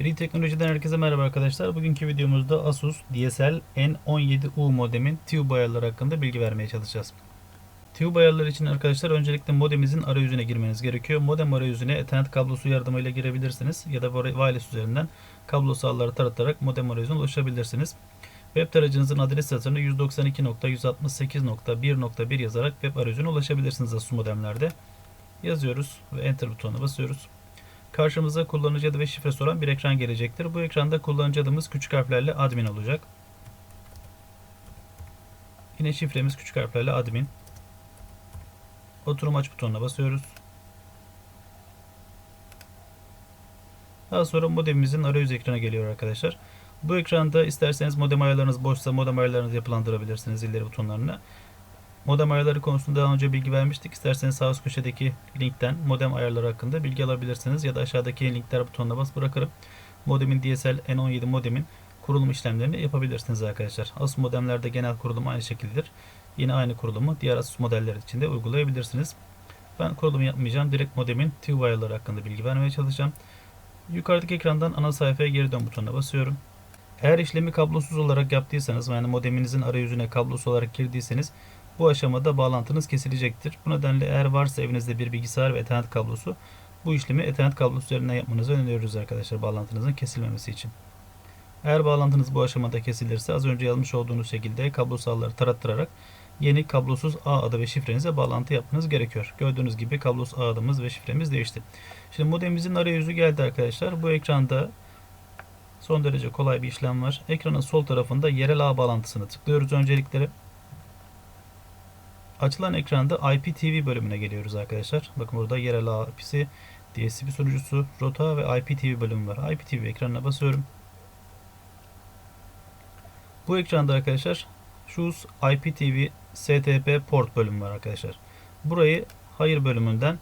Free Teknoloji'den herkese merhaba arkadaşlar. Bugünkü videomuzda Asus DSL N17U modemin Tube ayarları hakkında bilgi vermeye çalışacağız. Tube ayarları için arkadaşlar öncelikle modemimizin arayüzüne girmeniz gerekiyor. Modem arayüzüne Ethernet kablosu yardımıyla girebilirsiniz ya da wireless üzerinden kablosu ağları taratarak modem arayüzüne ulaşabilirsiniz. Web tarayıcınızın adres satırını 192.168.1.1 yazarak web arayüzüne ulaşabilirsiniz Asus modemlerde. Yazıyoruz ve Enter butonuna basıyoruz. Karşımıza kullanıcı adı ve şifre soran bir ekran gelecektir. Bu ekranda kullanıcı adımız küçük harflerle admin olacak. Yine şifremiz küçük harflerle admin. Oturum aç butonuna basıyoruz. Daha sonra modemimizin arayüz ekranı geliyor arkadaşlar. Bu ekranda isterseniz modem ayarlarınız boşsa modem ayarlarınızı yapılandırabilirsiniz ileri butonlarına. Modem ayarları konusunda daha önce bilgi vermiştik. İsterseniz sağ üst köşedeki linkten modem ayarları hakkında bilgi alabilirsiniz. Ya da aşağıdaki linkler butonuna bas bırakırım. Modemin DSL N17 modemin kurulum işlemlerini yapabilirsiniz arkadaşlar. Asus modemlerde genel kurulum aynı şekildedir. Yine aynı kurulumu diğer Asus modeller için de uygulayabilirsiniz. Ben kurulum yapmayacağım. Direkt modemin tube ayarları hakkında bilgi vermeye çalışacağım. Yukarıdaki ekrandan ana sayfaya geri dön butonuna basıyorum. Eğer işlemi kablosuz olarak yaptıysanız yani modeminizin arayüzüne kablosu olarak girdiyseniz bu aşamada bağlantınız kesilecektir. Bu nedenle eğer varsa evinizde bir bilgisayar ve Ethernet kablosu bu işlemi Ethernet kablosu üzerinden yapmanızı öneriyoruz arkadaşlar bağlantınızın kesilmemesi için. Eğer bağlantınız bu aşamada kesilirse az önce yazmış olduğunuz şekilde kablosu ağları tarattırarak yeni kablosuz ağ adı ve şifrenize bağlantı yapmanız gerekiyor. Gördüğünüz gibi kablosuz ağ adımız ve şifremiz değişti. Şimdi modemimizin arayüzü geldi arkadaşlar. Bu ekranda son derece kolay bir işlem var. Ekranın sol tarafında yerel ağ bağlantısını tıklıyoruz öncelikleri. Açılan ekranda IPTV bölümüne geliyoruz arkadaşlar. Bakın burada yerel ağ IP'si, DSP sunucusu, rota ve IPTV bölümü var. IPTV ekranına basıyorum. Bu ekranda arkadaşlar Choose IPTV STP port bölümü var arkadaşlar. Burayı hayır bölümünden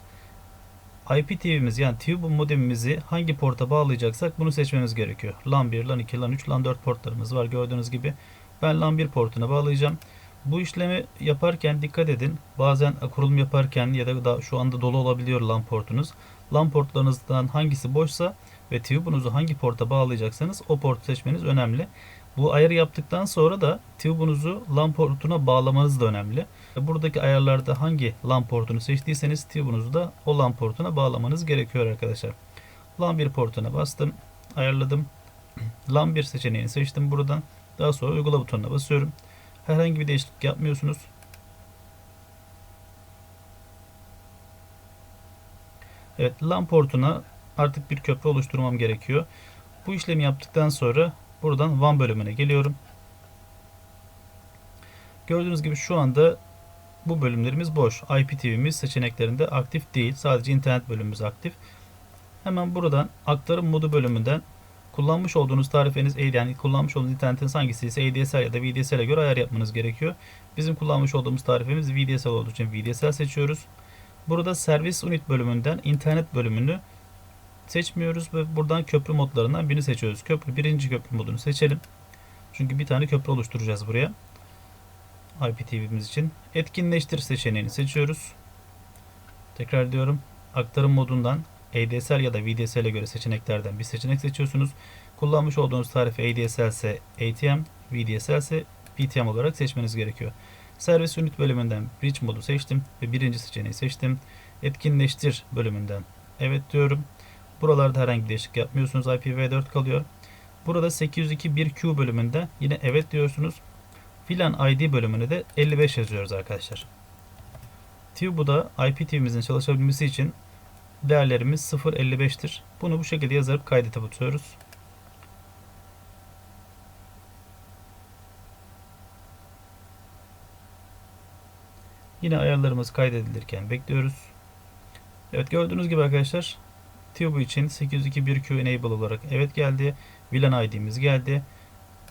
IPTV'miz yani TV modemimizi hangi porta bağlayacaksak bunu seçmemiz gerekiyor. LAN 1, LAN 2, LAN 3, LAN 4 portlarımız var gördüğünüz gibi. Ben LAN 1 portuna bağlayacağım. Bu işlemi yaparken dikkat edin. Bazen kurulum yaparken ya da, da şu anda dolu olabiliyor LAN portunuz. LAN portlarınızdan hangisi boşsa ve tube'unuzu hangi porta bağlayacaksanız o portu seçmeniz önemli. Bu ayarı yaptıktan sonra da tube'unuzu LAN portuna bağlamanız da önemli. Buradaki ayarlarda hangi LAN portunu seçtiyseniz tube'unuzu da o LAN portuna bağlamanız gerekiyor arkadaşlar. LAN 1 portuna bastım. Ayarladım. LAN 1 seçeneğini seçtim buradan. Daha sonra uygula butonuna basıyorum. Herhangi bir değişiklik yapmıyorsunuz. Evet LAN portuna artık bir köprü oluşturmam gerekiyor. Bu işlemi yaptıktan sonra buradan WAN bölümüne geliyorum. Gördüğünüz gibi şu anda bu bölümlerimiz boş. IPTV'miz seçeneklerinde aktif değil. Sadece internet bölümümüz aktif. Hemen buradan aktarım modu bölümünden kullanmış olduğunuz tarifeniz yani kullanmış olduğunuz internetiniz hangisi ise ADSL ya da VDSL'e göre ayar yapmanız gerekiyor. Bizim kullanmış olduğumuz tarifemiz VDSL olduğu için VDSL seçiyoruz. Burada servis unit bölümünden internet bölümünü seçmiyoruz ve buradan köprü modlarından birini seçiyoruz. Köprü birinci köprü modunu seçelim. Çünkü bir tane köprü oluşturacağız buraya. IPTV'miz için. Etkinleştir seçeneğini seçiyoruz. Tekrar diyorum. Aktarım modundan ADSL ya da VDSL'e göre seçeneklerden bir seçenek seçiyorsunuz. Kullanmış olduğunuz tarife ADSL ise ATM, VDSL ise PTM olarak seçmeniz gerekiyor. Servis unit bölümünden bridge modu seçtim ve birinci seçeneği seçtim. Etkinleştir bölümünden evet diyorum. Buralarda herhangi bir değişiklik yapmıyorsunuz. IPv4 kalıyor. Burada 802.1q bölümünde yine evet diyorsunuz. Filan ID bölümüne de 55 yazıyoruz arkadaşlar. Tube'da IPTV'mizin çalışabilmesi için değerlerimiz 0.55'tir. Bunu bu şekilde yazıp kaydete batıyoruz. Yine ayarlarımız kaydedilirken bekliyoruz. Evet gördüğünüz gibi arkadaşlar Tube için 802.1q enable olarak evet geldi. VLAN ID'miz geldi.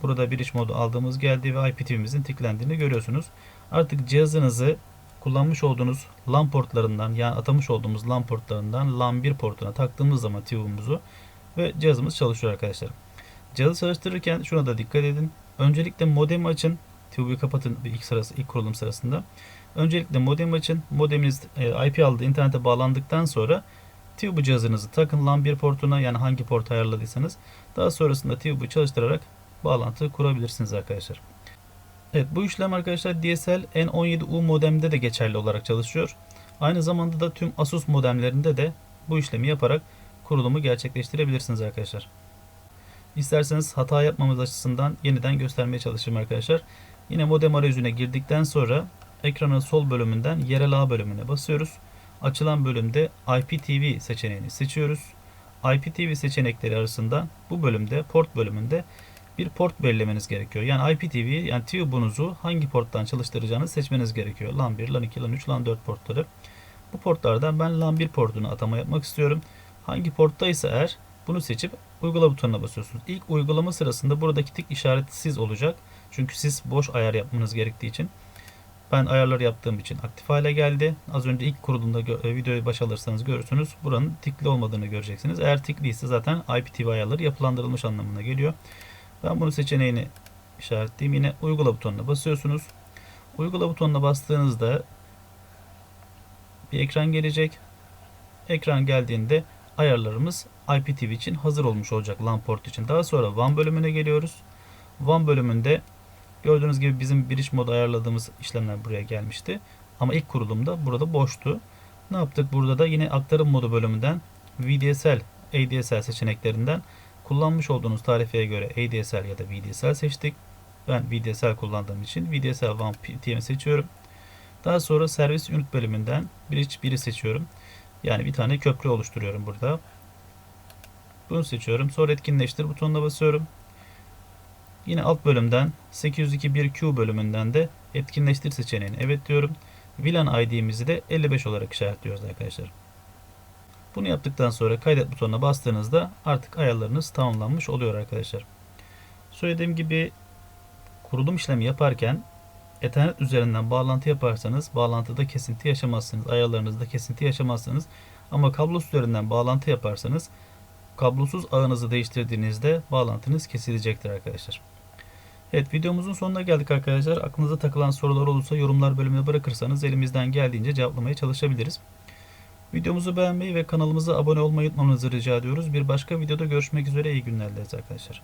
Burada bridge modu aldığımız geldi ve IPTV'mizin tıklandığını görüyorsunuz. Artık cihazınızı kullanmış olduğunuz LAN portlarından yani atamış olduğumuz LAN portlarından LAN 1 portuna taktığımız zaman tube'umuzu ve cihazımız çalışıyor arkadaşlar. Cihazı çalıştırırken şuna da dikkat edin. Öncelikle modemi açın. Tube'u kapatın ilk sırası ilk kurulum sırasında. Öncelikle modemi açın. Modeminiz IP aldığı internete bağlandıktan sonra Tube'u cihazınızı takın LAN 1 portuna yani hangi port ayarladıysanız. Daha sonrasında Tube'u çalıştırarak bağlantı kurabilirsiniz arkadaşlar. Evet bu işlem arkadaşlar DSL N17U modemde de geçerli olarak çalışıyor. Aynı zamanda da tüm Asus modemlerinde de bu işlemi yaparak kurulumu gerçekleştirebilirsiniz arkadaşlar. İsterseniz hata yapmamız açısından yeniden göstermeye çalışayım arkadaşlar. Yine modem arayüzüne girdikten sonra ekranın sol bölümünden yerel ağ bölümüne basıyoruz. Açılan bölümde IPTV seçeneğini seçiyoruz. IPTV seçenekleri arasında bu bölümde port bölümünde bir port belirlemeniz gerekiyor. Yani IPTV yani tube'unuzu hangi porttan çalıştıracağınızı seçmeniz gerekiyor. LAN 1, LAN 2, LAN 3, LAN 4 portları. Bu portlardan ben LAN 1 portunu atama yapmak istiyorum. Hangi porttaysa eğer bunu seçip uygula butonuna basıyorsunuz. İlk uygulama sırasında buradaki tik işaretsiz olacak. Çünkü siz boş ayar yapmanız gerektiği için. Ben ayarları yaptığım için aktif hale geldi. Az önce ilk kurulumda e, videoyu baş alırsanız görürsünüz. Buranın tikli olmadığını göreceksiniz. Eğer tikliyse zaten IPTV ayarları yapılandırılmış anlamına geliyor. Ben bunu seçeneğini işaretleyeyim. Yine uygula butonuna basıyorsunuz. Uygula butonuna bastığınızda bir ekran gelecek. Ekran geldiğinde ayarlarımız IPTV için hazır olmuş olacak LAN port için. Daha sonra WAN bölümüne geliyoruz. WAN bölümünde gördüğünüz gibi bizim bridge modu ayarladığımız işlemler buraya gelmişti. Ama ilk kurulumda burada boştu. Ne yaptık? Burada da yine aktarım modu bölümünden VDSL, ADSL seçeneklerinden kullanmış olduğunuz tarifeye göre ADSL ya da VDSL seçtik. Ben VDSL kullandığım için VDSL WAN PTM'i seçiyorum. Daha sonra servis unit bölümünden bridge 1'i seçiyorum. Yani bir tane köprü oluşturuyorum burada. Bunu seçiyorum. Sonra etkinleştir butonuna basıyorum. Yine alt bölümden 802.1Q bölümünden de etkinleştir seçeneğini evet diyorum. VLAN ID'mizi de 55 olarak işaretliyoruz arkadaşlar. Bunu yaptıktan sonra kaydet butonuna bastığınızda artık ayarlarınız tamamlanmış oluyor arkadaşlar. Söylediğim gibi kurulum işlemi yaparken Ethernet üzerinden bağlantı yaparsanız bağlantıda kesinti yaşamazsınız. Ayarlarınızda kesinti yaşamazsınız. Ama kablosuz üzerinden bağlantı yaparsanız kablosuz ağınızı değiştirdiğinizde bağlantınız kesilecektir arkadaşlar. Evet videomuzun sonuna geldik arkadaşlar. Aklınıza takılan sorular olursa yorumlar bölümüne bırakırsanız elimizden geldiğince cevaplamaya çalışabiliriz. Videomuzu beğenmeyi ve kanalımıza abone olmayı unutmamanızı rica ediyoruz. Bir başka videoda görüşmek üzere. İyi günler dileriz arkadaşlar.